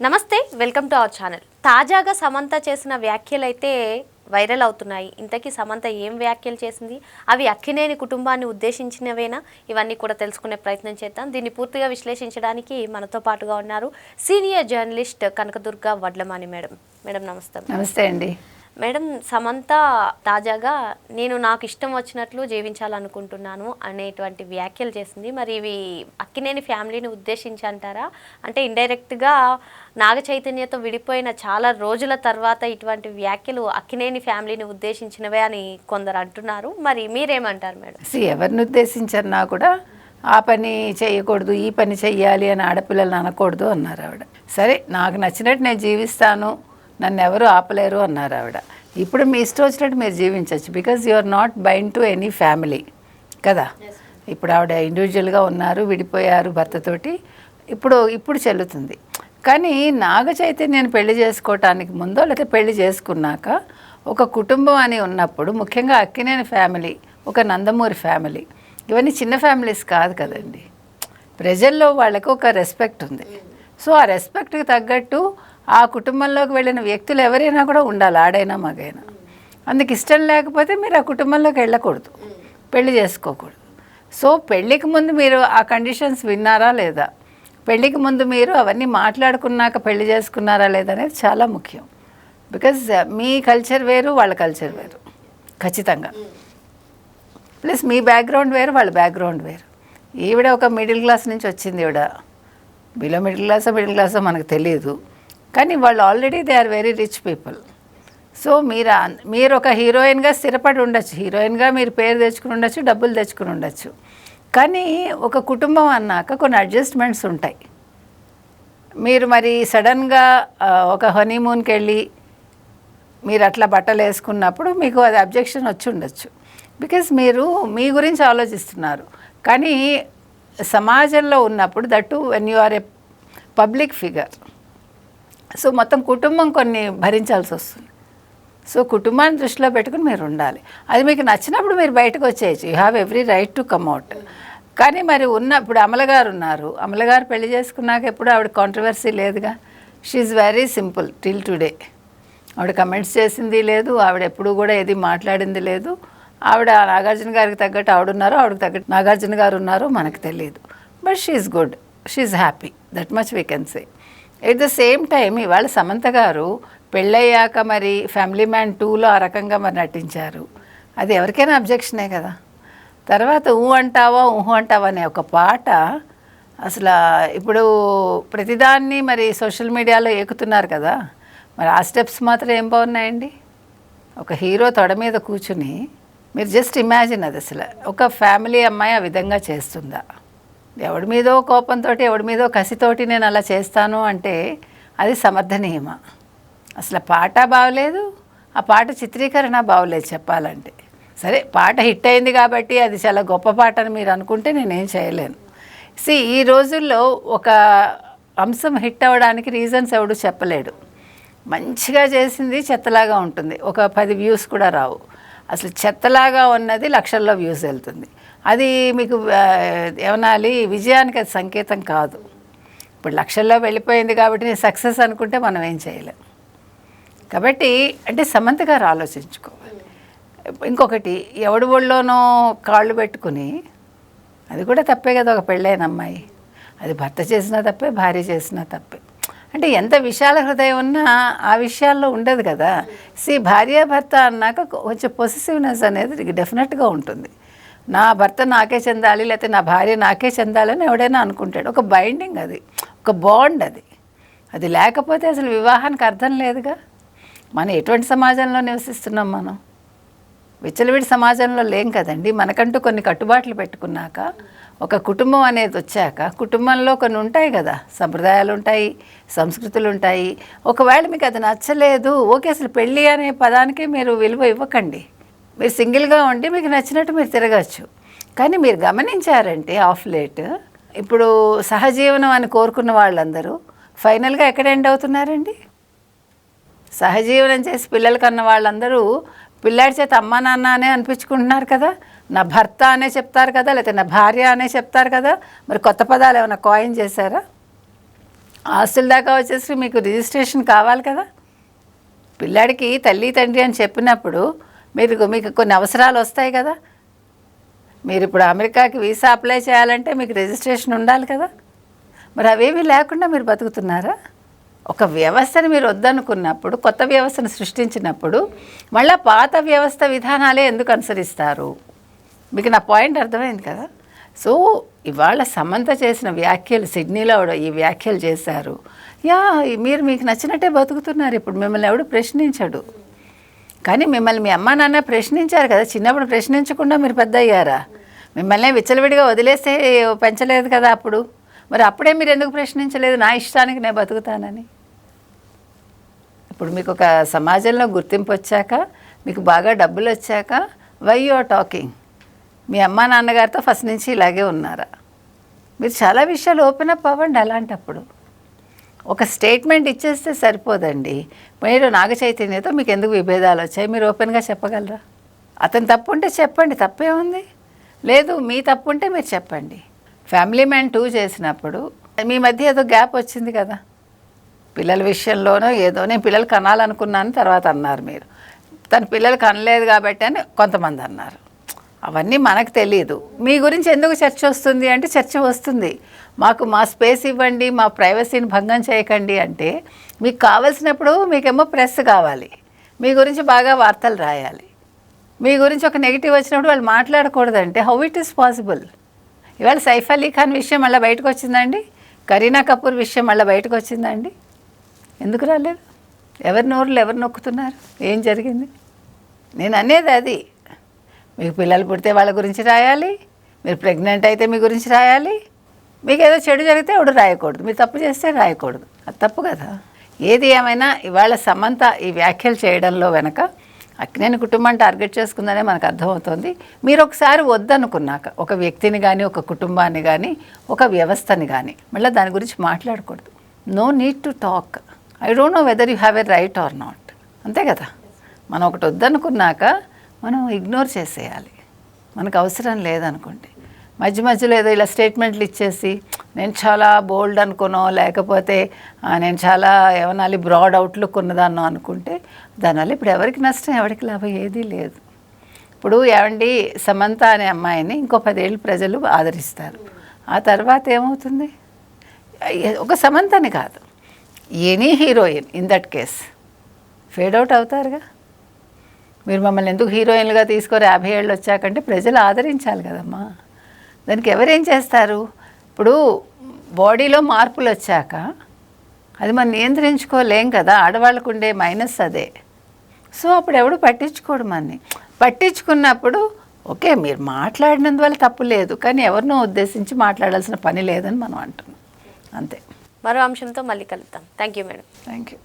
నమస్తే welcome to our channel. తాజాగా సమంత చేసిన వ్యాఖ్యలు అయితే వైరల్ అవుతున్నాయి. ఇంతకీ సమంత ఏం వ్యాఖ్యలు చేసింది? అవి అక్కినేని కుటుంబాన్ని ఉద్దేశించినవేనా? ఇవన్నీ కూడా తెలుసుకునే ప్రయత్నం చేద్దాం. దీన్ని పూర్తిగా విశ్లేషించడానికి మనతో పాటుగా ఉన్నారు senior journalist Kanakadurga Vadlamani madam. Madam నమస్తే నమస్తే అండి. మేడం సమంత తాజాగా నేను నాకు ఇష్టం వచ్చినట్లు జీవించాలనుకుంటున్నాను అనేటువంటి వ్యాఖ్యలు చేసింది. మరి ఇవి అక్కినేని ఫ్యామిలీని ఉద్దేశించి అంటారా? అంటే ఇండైరెక్ట్గా నాగ చైతన్యతో విడిపోయిన చాలా రోజుల తర్వాత ఇటువంటి వ్యాఖ్యలు అక్కినేని ఫ్యామిలీని ఉద్దేశించినవే అని కొందరు అంటున్నారు. మరి మీరేమంటారు మేడం? సి ఎవరిని ఉద్దేశించన్నా కూడా ఆ పని చేయకూడదు ఈ పని చెయ్యాలి అని ఆడపిల్లలు అనకూడదు అన్నారు ఆవిడ. సరే నాకు నచ్చినట్టు నేను జీవిస్తాను నన్ను ఎవరు ఆపలేరు అన్నారు ఆవిడ. ఇప్పుడు మీ ఇష్టం వచ్చినట్టు మీరు జీవించవచ్చు because you are not bind to any family కదా? ఇప్పుడు ఆవిడ ఇండివిజువల్గా ఉన్నారు విడిపోయారు భర్తతోటి ఇప్పుడు ఇప్పుడు చెల్లుతుంది. కానీ నాగ చైతన్యాన్ని పెళ్ళి చేసుకోవటానికి ముందో లేకపోతే పెళ్ళి చేసుకున్నాక ఒక కుటుంబం అని ఉన్నప్పుడు ముఖ్యంగా అక్కినేని ఫ్యామిలీ ఒక నందమూరి ఫ్యామిలీ ఇవన్నీ చిన్న ఫ్యామిలీస్ కాదు కదండి. ప్రజల్లో వాళ్ళకి ఒక రెస్పెక్ట్ ఉంది. సో ఆ రెస్పెక్ట్కి తగ్గట్టు ఆ కుటుంబంలోకి వెళ్ళిన వ్యక్తులు ఎవరైనా కూడా ఉండాలి ఆడైనా మగైనా. అందుకు ఇష్టం లేకపోతే మీరు ఆ కుటుంబంలోకి వెళ్ళకూడదు పెళ్ళి చేసుకోకూడదు. సో పెళ్ళికి ముందు మీరు ఆ కండిషన్స్ విన్నారా లేదా? పెళ్ళికి ముందు మీరు అవన్నీ మాట్లాడుకున్నాక పెళ్ళి చేసుకున్నారా లేదనేది చాలా ముఖ్యం. బికాజ్ uh, మీ కల్చర్ వేరు వాళ్ళ కల్చర్ వేరు. ఖచ్చితంగా. ప్లస్ మీ బ్యాక్గ్రౌండ్ వేరు వాళ్ళ బ్యాక్గ్రౌండ్ వేరు. ఈవిడ ఒక మిడిల్ క్లాస్ నుంచి వచ్చింది ఈవిడ. బిలో మిడిల్ క్లాసో మిడిల్ క్లాసో మనకు తెలియదు కానీ వాళ్ళు already they are very rich people. So మీరు మీరు ఒక హీరోయిన్గా స్థిరపడి ఉండొచ్చు. హీరోయిన్గా మీరు పేరు తెచ్చుకుని ఉండొచ్చు డబ్బులు తెచ్చుకుని ఉండొచ్చు. కానీ ఒక కుటుంబం అన్నాక కొన్ని అడ్జస్ట్మెంట్స్ ఉంటాయి. మీరు మరి సడన్గా ఒక హనీమూన్కి వెళ్ళి మీరు అట్లా బట్టలు వేసుకున్నప్పుడు మీకు అది అబ్జెక్షన్ వచ్చి ఉండొచ్చు. బికాజ్ మీరు మీ గురించి ఆలోచిస్తున్నారు. కానీ సమాజంలో ఉన్నప్పుడు that when you are a public figure. So మొత్తం కుటుంబం కొన్ని భరించాల్సి వస్తుంది. సో కుటుంబాన్ని దృష్టిలో పెట్టుకుని మీరు ఉండాలి. అది మీకు నచ్చినప్పుడు మీరు బయటకు వచ్చేయచ్చు. You have every right to come out కానీ మరి ఉన్న ఇప్పుడు అమలగారు ఉన్నారు. అమలగారు పెళ్ళి చేసుకున్నాక ఎప్పుడు ఆవిడ కాంట్రవర్సీ లేదుగా? She's very simple till today ఆవిడ కమెంట్స్ చేసింది లేదు. ఆవిడ ఎప్పుడు కూడా ఏది మాట్లాడింది లేదు. ఆవిడ నాగార్జున గారికి తగ్గట్టు ఆవిడ ఉన్నారు ఆవిడకి తగ్గట్టు నాగార్జున గారు ఉన్నారో మనకు తెలియదు but she's good she's happy that much we can say at the same time ఇవాళ సమంత గారు పెళ్ళయ్యాక మరి ఫ్యామిలీ మ్యాన్ టూలో ఆ రకంగా మరి నటించారు. అది ఎవరికైనా అబ్జెక్షనే కదా. తర్వాత ఊ అంటావా ఊహు అంటావా అనే ఒక పాట అసలు ఇప్పుడు ప్రతిదాన్ని మరి సోషల్ మీడియాలో ఎక్కుతున్నారు కదా. మరి ఆ స్టెప్స్ మాత్రం ఏం బాగున్నాయండి? ఒక హీరో తొడ మీద కూర్చుని మీరు జస్ట్ ఇమాజిన్ అది అసలు. ఒక ఫ్యామిలీ అమ్మాయి ఆ విధంగా చేస్తుందా? ఎవడి మీదో కోపంతో ఎవడి మీదో కసితోటి నేను అలా చేస్తాను అంటే అది సమర్థనీయమా? అసలు పాట బాగలేదు ఆ పాట చిత్రీకరణ బాగలేదు చెప్పాలంటే. సరే పాట హిట్ అయింది కాబట్టి అది చాలా గొప్ప పాట అని మీరు అనుకుంటే నేనేం చేయలేను. సి ఈ రోజుల్లో ఒక అంశం హిట్ అవ్వడానికి రీజన్స్ ఎవడు చెప్పలేడు. మంచిగా చేసింది చెత్తలాగా ఉంటుంది. ఒక పది వ్యూస్ కూడా రావు. అసలు చెత్తలాగా ఉన్నది లక్షల్లో వ్యూస్ వెళ్తుంది. అది మీకు ఏమనాలి విజయానికి అది సంకేతం కాదు. ఇప్పుడు లక్షల్లో వెళ్ళిపోయింది కాబట్టి నేను సక్సెస్ అనుకుంటే మనం ఏం చేయలేం. కాబట్టి అంటే సమంత గారు ఆలోచించుకోవాలి. ఇంకొకటి ఎవడి ఒళ్ళోనో కాళ్ళు పెట్టుకుని అది కూడా తప్పే కదా ఒక పెళ్ళైన అమ్మాయి. అది భర్త చేసినా తప్పే భార్య చేసినా తప్పే. అంటే ఎంత విశాల హృదయం ఉన్నా ఆ విషయాల్లో ఉండదు కదా. సి భార్య భర్త అన్నాక కొంచెం పొసిసివ్నెస్ అనేది డెఫినెట్గా ఉంటుంది. నా భర్త నాకే చెందాలి లేకపోతే నా భార్య నాకే చెందాలని ఎవడైనా అనుకుంటాడు. ఒక బైండింగ్ అది. ఒక బాండ్ అది. అది లేకపోతే అసలు వివాహానికి అర్థం లేదుగా. మనం ఎటువంటి సమాజంలో నివసిస్తున్నాం మనం? విచ్చలవిడి సమాజంలో లేం కదండి. మనకంటూ కొన్ని కట్టుబాట్లు పెట్టుకున్నాక ఒక కుటుంబం అనేది వచ్చాక కుటుంబంలో కొన్ని ఉంటాయి కదా. సంప్రదాయాలు ఉంటాయి సంస్కృతులు ఉంటాయి. ఒకవేళ మీకు అది నచ్చలేదు ఓకే అసలు పెళ్ళి అనే పదానికి మీరు విలువ ఇవ్వకండి. మీరు సింగిల్గా ఉండి మీకు నచ్చినట్టు మీరు తిరగచ్చు. కానీ మీరు గమనించారంటే ఆఫ్ లేట్ ఇప్పుడు సహజీవనం అని కోరుకున్న వాళ్ళందరూ ఫైనల్గా ఎక్కడ ఎండ్ అవుతున్నారండి? సహజీవనం చేసి పిల్లలు కన్న వాళ్ళందరూ పిల్లాడి చేత అమ్మ నాన్న అనే అనిపించుకుంటున్నారు కదా? నా భర్త అనే చెప్తారు కదా? లేకపోతే నా భార్య అనే చెప్తారు కదా? మరి కొత్త పదాలు ఏమైనా కాయిన్ చేశారా? ఆస్తుల దాకా వచ్చేసి మీకు రిజిస్ట్రేషన్ కావాలి కదా? పిల్లాడికి తల్లి తండ్రి అని చెప్పినప్పుడు మీరు మీకు కొన్ని అవసరాలు వస్తాయి కదా? మీరు ఇప్పుడు అమెరికాకి వీసా అప్లై చేయాలంటే మీకు రిజిస్ట్రేషన్ ఉండాలి కదా? మరి అవేమీ లేకుండా మీరు బతుకుతున్నారా? ఒక వ్యవస్థని మీరు వద్దనుకున్నప్పుడు కొత్త వ్యవస్థను సృష్టించినప్పుడు మళ్ళీ పాత వ్యవస్థ విధానాలే ఎందుకు అనుసరిస్తారు? మీకు నా పాయింట్ అర్థమైంది కదా? సో ఇవాళ సమంత చేసిన వ్యాఖ్యలు సిడ్నీలో ఈ వ్యాఖ్యలు చేశారు. యా మీరు మీకు నచ్చినట్టే బతుకుతున్నారు ఇప్పుడు. మిమ్మల్ని ఎవడు ప్రశ్నించడు. కానీ మిమ్మల్ని మీ అమ్మా నాన్న ప్రశ్నించారు కదా? చిన్నప్పుడు ప్రశ్నించకుండా మీరు పెద్ద అయ్యారా మిమ్మల్ని విచ్చలవిడిగా వదిలేస్తే పెంచలేదు కదా అప్పుడు? మరి అప్పుడే మీరు ఎందుకు ప్రశ్నించలేదు? నా ఇష్టానికి నేను బతుకుతానని. ఇప్పుడు మీకు ఒక సమాజంలో గుర్తింపు వచ్చాక మీకు బాగా డబ్బులు వచ్చాక వై యు ఆర్ టాకింగ్ మీ అమ్మా నాన్నగారితో ఫస్ట్ నుంచి ఇలాగే ఉన్నారా? మీరు చాలా విషయాలు ఓపెన్ అప్ అవ్వండి అలాంటప్పుడు. ఒక స్టేట్మెంట్ ఇచ్చేస్తే సరిపోదండి. మీరు నాగ చైతన్యతో మీకు ఎందుకు విభేదాలు వచ్చాయి? మీరు ఓపెన్గా చెప్పగలరా? అతను తప్పు ఉంటే చెప్పండి తప్పే ఉంది. లేదు మీ తప్పు ఉంటే మీరు చెప్పండి. ఫ్యామిలీ మ్యాన్ టూ చేసినప్పుడు మీ మధ్య ఏదో గ్యాప్ వచ్చింది కదా. పిల్లల విషయంలోనూ ఏదో నేను పిల్లలు కనాలనుకున్నాను తర్వాత అన్నారు మీరు. తన పిల్లలు కనలేదు కాబట్టి అని కొంతమంది అన్నారు. అవన్నీ మనకు తెలియదు మీ గురించి ఎందుకు చర్చ వస్తుంది అంటే చర్చ వస్తుంది. మాకు మా స్పేస్ ఇవ్వండి మా ప్రైవసీని భంగం చేయకండి అంటే మీకు కావలసినప్పుడు మీకేమో ప్రెస్ కావాలి. మీ గురించి బాగా వార్తలు రాయాలి. మీ గురించి ఒక నెగిటివ్ వచ్చినప్పుడు వాళ్ళు మాట్లాడకూడదంటే హౌ ఇట్ ఈస్ పాసిబుల్? ఇవాళ సైఫ్ అలీ ఖాన్ విషయం మళ్ళీ బయటకు వచ్చిందండి? కరీనా కపూర్ విషయం మళ్ళీ బయటకు వచ్చిందండి? ఎందుకు రాలేదు? ఎవరి నోరులు ఎవరు నొక్కుతున్నారు? ఏం జరిగింది? నేను అనేది అది. మీకు పిల్లలు పుడితే వాళ్ళ గురించి రాయాలి. మీరు ప్రెగ్నెంట్ అయితే మీ గురించి రాయాలి. మీకు ఏదో చెడు జరిగితే ఎవడు రాయకూడదు. మీరు తప్పు చేస్తే రాయకూడదు. అది తప్పు కదా. ఏది ఏమైనా ఇవాళ సమంత ఈ వ్యాఖ్యలు చేయడంలో వెనక అక్నేని కుటుంబాన్ని టార్గెట్ చేసుకుందనే మనకు అర్థమవుతుంది. మీరు ఒకసారి వద్దనుకున్నాక ఒక వ్యక్తిని కానీ ఒక కుటుంబాన్ని కానీ ఒక వ్యవస్థని కానీ మళ్ళీ దాని గురించి మాట్లాడకూడదు. No need to talk I don't know whether you have a right or not అంతే కదా? మనం ఒకటి వద్దనుకున్నాక మనం ఇగ్నోర్ చేసేయాలి. మనకు అవసరం లేదనుకోండి. మధ్య మధ్యలో ఏదో ఇలా స్టేట్మెంట్లు ఇచ్చేసి నేను చాలా బోల్డ్ అనుకునో లేకపోతే నేను చాలా ఏమనాలి బ్రాడ్ అవుట్లుక్ ఉన్నదాన్నో అనుకుంటే దానివల్ల ఇప్పుడు ఎవరికి నష్టం ఎవరికి లాభం ఏదీ లేదు. ఇప్పుడు ఏమండి సమంత అనే అమ్మాయిని ఇంకో పదేళ్ళు ప్రజలు ఆదరిస్తారు. ఆ తర్వాత ఏమవుతుంది? ఒక సమంతని కాదు. Any heroine in that case. Fade out అవుతారుగా. మీరు మమ్మల్ని ఎందుకు హీరోయిన్లుగా తీసుకొని యాభై ఏళ్ళు వచ్చాకంటే ప్రజలు ఆదరించాలి కదమ్మా. దానికి ఎవరేం చేస్తారు? ఇప్పుడు బాడీలో మార్పులు వచ్చాక అది మనం నియంత్రించుకోలేం కదా. ఆడవాళ్ళకు ఉండే మైనస్ అదే. సో అప్పుడు ఎవడు పట్టించుకోడు మనని. పట్టించుకున్నప్పుడు ఓకే మీరు మాట్లాడినందువల్ల తప్పు లేదు కానీ ఎవరినో ఉద్దేశించి మాట్లాడాల్సిన పని లేదని మనం అంటున్నాం. అంతే. మరో అంశంతో మళ్ళీ కలుద్దాం. Thank you madam thank you